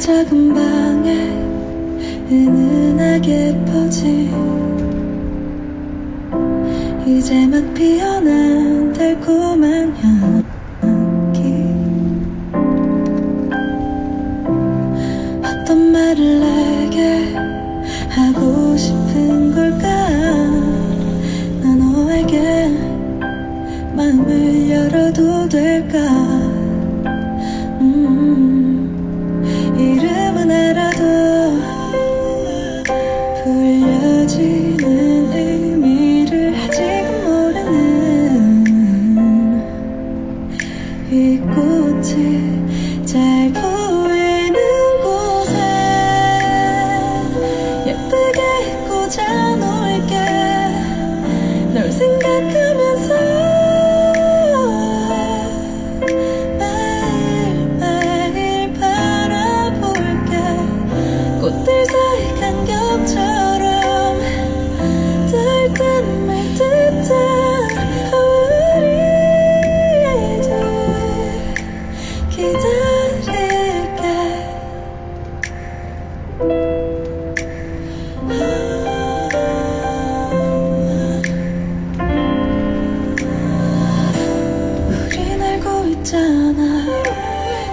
작은 방에 은은하게 퍼진 이제 막 피어난 달콤한 향기. 어떤 말을 내게 하고 싶은 걸까? 나 너에게 마음을 열어도 될까 음, 있잖아.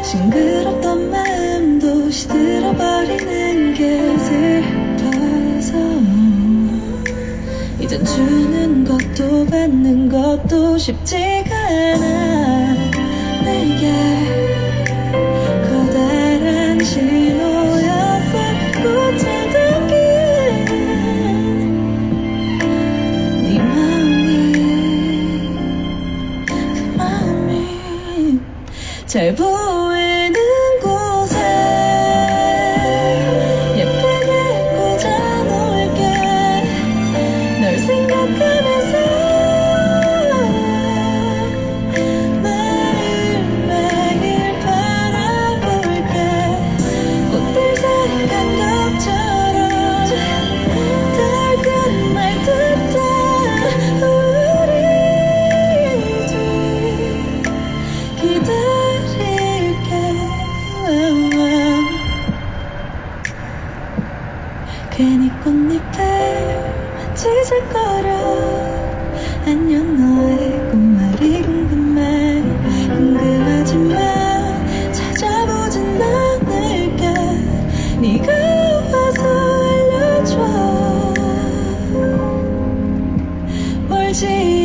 싱그럽던 마음도 시들어버리는 게 슬퍼서. 이젠 주는 것도 받는 것도 쉽지가 않아. 내게 잘 보이 괜히 꽃잎을 만지작거려 안녕 너의 꽃말이 궁금해. 궁금하지만 찾아보진 않을게. 네가 와서 알려줘. 멀지